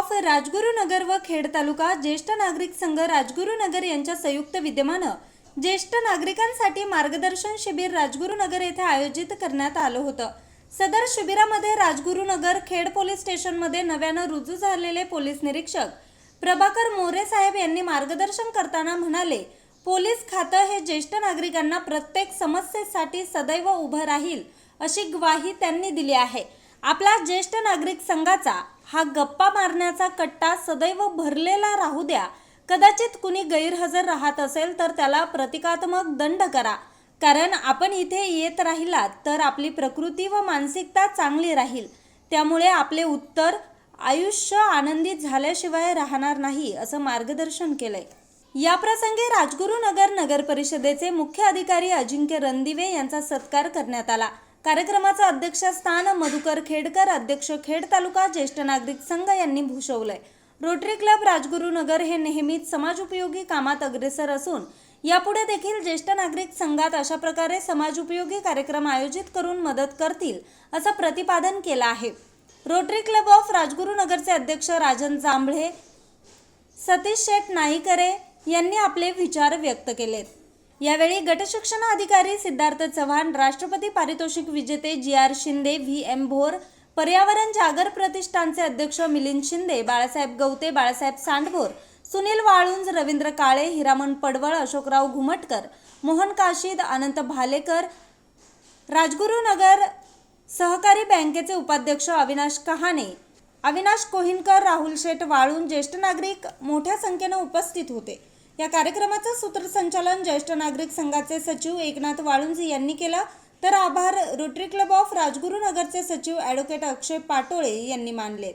Of Rajgurunagar व खेड तालुका ज्येष्ठ नागरिक संघ राजगुरुनगर यांच्या संयुक्त विद्यमानं ज्येष्ठ नागरिकांसाठी मार्गदर्शन शिबिर राजगुरुनगर येथे आयोजित करण्यात आलं होतं. सदर शिबिरामध्ये राजगुरुनगर खेड पोलीस स्टेशनमध्ये नव्यानं रुजू झालेले पोलीस निरीक्षक प्रभाकर मोरे साहेब यांनी मार्गदर्शन करताना म्हणाले पोलीस खातं हे ज्येष्ठ नागरिकांना प्रत्येक समस्येसाठी सदैव उभं राहील अशी ग्वाही त्यांनी दिली आहे. आपला ज्येष्ठ नागरिक संघाचा हा गप्पा मारण्याचा कट्टा सदैव भरलेला राहू द्या. कदाचित कुणी गैरहजर राहत असेल तर त्याला प्रतिकात्मक दंड करा. कारण आपण इथे येत राहिलात तर आपली प्रकृती व मानसिकता चांगली राहील. त्यामुळे आपले उत्तर आयुष्य आनंदित झाल्याशिवाय राहणार नाही असं मार्गदर्शन केलंय. या प्रसंगी राजगुरुनगर नगर परिषदेचे मुख्य अधिकारी अजिंक्य रणदिवे यांचा सत्कार करण्यात आला. कार्यक्रमाचं अध्यक्षस्थान मधुकर खेडकर अध्यक्ष खेड तालुका ज्येष्ठ नागरिक संघ यांनी भूषवलंय. रोटरी क्लब राजगुरुनगर हे नेहमीच समाजोपयोगी कामात अग्रेसर असून यापुढे देखील ज्येष्ठ नागरिक संघात अशा प्रकारे समाजोपयोगी कार्यक्रम आयोजित करून मदत करतील असं प्रतिपादन केलं आहे. रोटरी क्लब ऑफ राजगुरुनगरचे अध्यक्ष राजन जांभळे सतीश शेठ नाईकरे यांनी आपले विचार व्यक्त केलेत. यावेळी गटशिक्षण अधिकारी सिद्धार्थ चव्हाण राष्ट्रपती पारितोषिक विजेते G R Shinde V M Bhor पर्यावरण जागर प्रतिष्ठानचे अध्यक्ष मिलिंद शिंदे बाळासाहेब गवते बाळासाहेब सांडभोर सुनील वाळुंज रवींद्र काळे हिरामण पडवळ अशोकराव घुमटकर मोहन काशीद अनंत भालेकर राजगुरुनगर सहकारी बँकेचे उपाध्यक्ष अविनाश कहाणे अविनाश कोहिनकर राहुल शेठ वाळून ज्येष्ठ नागरिक मोठ्या संख्येनं उपस्थित होते. या कार्यक्रमाचं सूत्रसंचालन ज्येष्ठ नागरिक संघाचे सचिव एकनाथ वाळुंज यांनी केलं. तर आभार रोटरी क्लब ऑफ राजगुरुनगरचे सचिव ॲडव्होकेट अक्षय पाटोळे यांनी मानले.